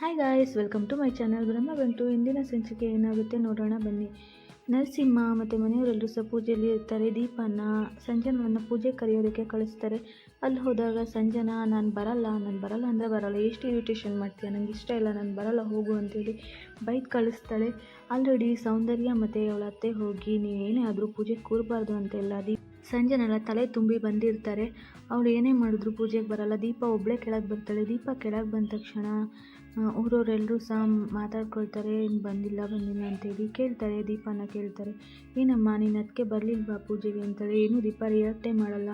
Hi guys welcome to my channel Brahma ಬಂತು. ಇಂದಿನ ಸಂಚಿಕೆ ಏನಾಗುತ್ತೆ ನೋಡೋಣ ಬನ್ನಿ. ನರಸಿಂಹ ಮತ್ತು ಮನೆಯವರೆಲ್ಲರೂ ಸಹ ಪೂಜೆಯಲ್ಲಿ ಇರ್ತಾರೆ. ದೀಪನ ಸಂಜನವನ್ನು ಪೂಜೆ ಕರೆಯೋದಕ್ಕೆ ಕಳಿಸ್ತಾರೆ. ಅಲ್ಲಿ ಹೋದಾಗ, ಸಂಜನಾ, ನಾನು ಬರಲ್ಲ ನಾನು ಬರಲ್ಲ ಅಂದರೆ ಬರಲ್ಲ. ಎಷ್ಟು ಇರಿಟೇಷನ್ ಮಾಡ್ತೀಯ? ನನಗೆ ಇಷ್ಟ ಇಲ್ಲ, ನಾನು ಬರಲ್ಲ, ಹೋಗು ಅಂತೇಳಿ ಬೈಕ್ ಕಳಿಸ್ತಾಳೆ. ಆಲ್ರೆಡಿ ಸೌಂದರ್ಯ ಮತ್ತು ಅವಳ ಅತ್ತೆ ಹೋಗಿ ನೀವೇನೇ ಆದರೂ ಪೂಜೆ ಕೂರಬಾರ್ದು ಅಂತೆಲ್ಲ ದೀಪ ಸಂಜೆನೆಲ್ಲ ತಲೆ ತುಂಬಿ ಬಂದಿರ್ತಾರೆ. ಅವಳು ಏನೇ ಮಾಡಿದ್ರು ಪೂಜೆಗೆ ಬರಲ್ಲ. ದೀಪ ಒಬ್ಬಳೇ ಕೆಳಗೆ ಬರ್ತಾಳೆ. ದೀಪ ಕೆಳಗೆ ಬಂದ ತಕ್ಷಣ ಊರವರೆಲ್ಲರೂ ಸಹ ಮಾತಾಡ್ಕೊಳ್ತಾರೆ ಏನು ಬಂದಿಲ್ಲ ಬಂದಿಲ್ಲ ಅಂತೇಳಿ ಕೇಳ್ತಾರೆ, ದೀಪನ ಕೇಳ್ತಾರೆ. ಏನಮ್ಮ, ನೀನು ಅದಕ್ಕೆ ಬರಲಿಲ್ವಾ ಪೂಜೆಗೆ ಅಂತಾರೆ ಏನು ದೀಪ ರಿಯಾಕ್ಟೇ ಮಾಡಲ್ಲ.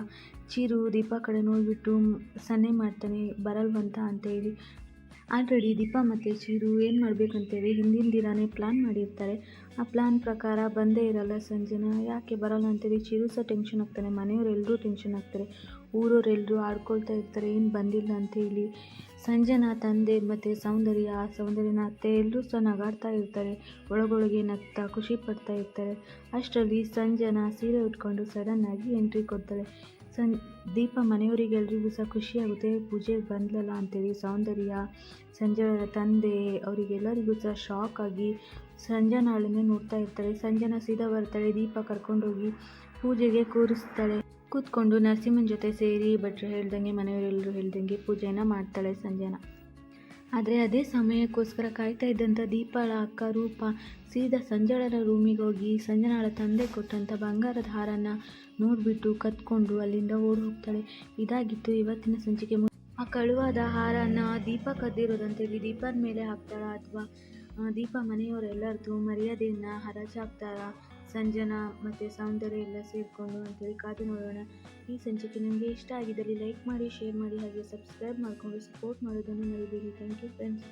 ಚೀರು, ದೀಪ ಕಡೆ ನೋಡಿಬಿಟ್ಟು ಸನ್ನೆ ಮಾಡ್ತಾನೆ, ಬರಲ್ವಂತ ಅಂತೇಳಿ. ಆಲ್ರೆಡಿ ದೀಪ ಮತ್ತು ಚೀರು ಏನು ಮಾಡಬೇಕಂತೇಳಿ ಹಿಂದಿನ ದಿನಾನೇ ಪ್ಲ್ಯಾನ್ ಮಾಡಿರ್ತಾರೆ. ಆ ಪ್ಲ್ಯಾನ್ ಪ್ರಕಾರ ಬಂದೇ ಇರಲ್ಲ ಸಂಜೆನ. ಯಾಕೆ ಬರಲ್ಲ ಅಂತೇಳಿ ಚಿರು ಸಹ ಟೆನ್ಷನ್ ಆಗ್ತಾನೆ. ಮನೆಯವರೆಲ್ಲರೂ ಟೆನ್ಷನ್ ಆಗ್ತಾರೆ. ಊರವರೆಲ್ಲರೂ ಆಡ್ಕೊಳ್ತಾ ಇರ್ತಾರೆ. ಏನು ಬಂದಿಲ್ಲ ಅಂತೇಳಿ ಸಂಜೆನ ತಂದೆ ಮತ್ತು ಸೌಂದರ್ಯ, ಸೌಂದರ್ಯನ ಅತ್ತೆ ಎಲ್ಲರೂ ಸಹ ನಗಾಡ್ತಾ ಇರ್ತಾರೆ. ಒಳಗೊಳಗೆ ನಗ್ತಾ, ಖುಷಿ ಪಡ್ತಾ ಇರ್ತಾರೆ. ಅಷ್ಟರಲ್ಲಿ ಸಂಜೆನ ಸೀರೆ ಉಟ್ಕೊಂಡು ಸಡನ್ನಾಗಿ ಎಂಟ್ರಿ ಕೊಡ್ತಾಳೆ. ಸಂ ದೀಪ ಮನೆಯವರಿಗೆಲ್ರಿಗೂ ಸಹ ಖುಷಿಯಾಗುತ್ತೆ ಪೂಜೆಗೆ ಬಂದ್ಲಲ್ಲ ಅಂತೇಳಿ ಸೌಂದರ್ಯ ಸಂಜೆ ತಂದೆ, ಅವರಿಗೆಲ್ಲರಿಗೂ ಸಹ ಶಾಕ್ ಆಗಿ ಸಂಜನಾಳನ್ನೇ ನೋಡ್ತಾ ಇರ್ತಾರೆ ಸಂಜನಾ ಸೀದಾ ಬರ್ತಾಳೆ. ದೀಪ ಕರ್ಕೊಂಡೋಗಿ ಪೂಜೆಗೆ ಕೂರಿಸ್ತಾಳೆ. ಕೂತ್ಕೊಂಡು ನರಸಿಂಹನ ಜೊತೆ ಸೇರಿ ಭಟ್ರು ಹೇಳ್ದಂಗೆ, ಮನೆಯವರೆಲ್ಲರೂ ಹೇಳ್ದಂಗೆ ಪೂಜೆಯನ್ನು ಮಾಡ್ತಾಳೆ ಸಂಜನಾ. ಆದರೆ ಅದೇ ಸಮಯಕ್ಕೋಸ್ಕರ ಕಾಯ್ತಾ ಇದ್ದಂಥ ದೀಪಾಳ ಅಕ್ಕ ರೂಪ ಸೀದಾ ಸಂಜಳರ ರೂಮಿಗೆ ಹೋಗಿ ಸಂಜನಾಳ ತಂದೆ ಕೊಟ್ಟಂಥ ಬಂಗಾರದ ಹಾರನ ನೋಡಿಬಿಟ್ಟು ಕತ್ಕೊಂಡು ಅಲ್ಲಿಂದ ಓಡಿ ಹೋಗ್ತಾಳೆ. ಇದಾಗಿತ್ತು ಇವತ್ತಿನ ಸಂಚಿಕೆ ಆ ಕಳುವಾದ ಹಾರನ್ನು ದೀಪ ಕದ್ದಿರೋದಂತೇಳಿ ದೀಪದ ಮೇಲೆ ಹಾಕ್ತಾಳ ಅಥವಾ ದೀಪ ಮನೆಯವರೆಲ್ಲರದು ಮರ್ಯಾದೆಯನ್ನು ಹಾಕ್ತಾರ ಸಂಜನಾ ಮತ್ತು ಸೌಂದರ್ಯ ಎಲ್ಲ ಸೇರಿಕೊಂಡು ಅಂತೇಳಿ ಕಾದು ನೋಡೋಣ. ಈ ಸಂಚಿಕೆ ನಿಮಗೆ ಇಷ್ಟ ಆಗಿದ್ದಲ್ಲಿ ಲೈಕ್ ಮಾಡಿ, ಶೇರ್ ಮಾಡಿ ಹಾಗೆ ಸಬ್ಸ್ಕ್ರೈಬ್ ಮಾಡಿಕೊಂಡು ಸಪೋರ್ಟ್ ಮಾಡೋದನ್ನು ಮರಿಬೇಡಿ. Thank you friends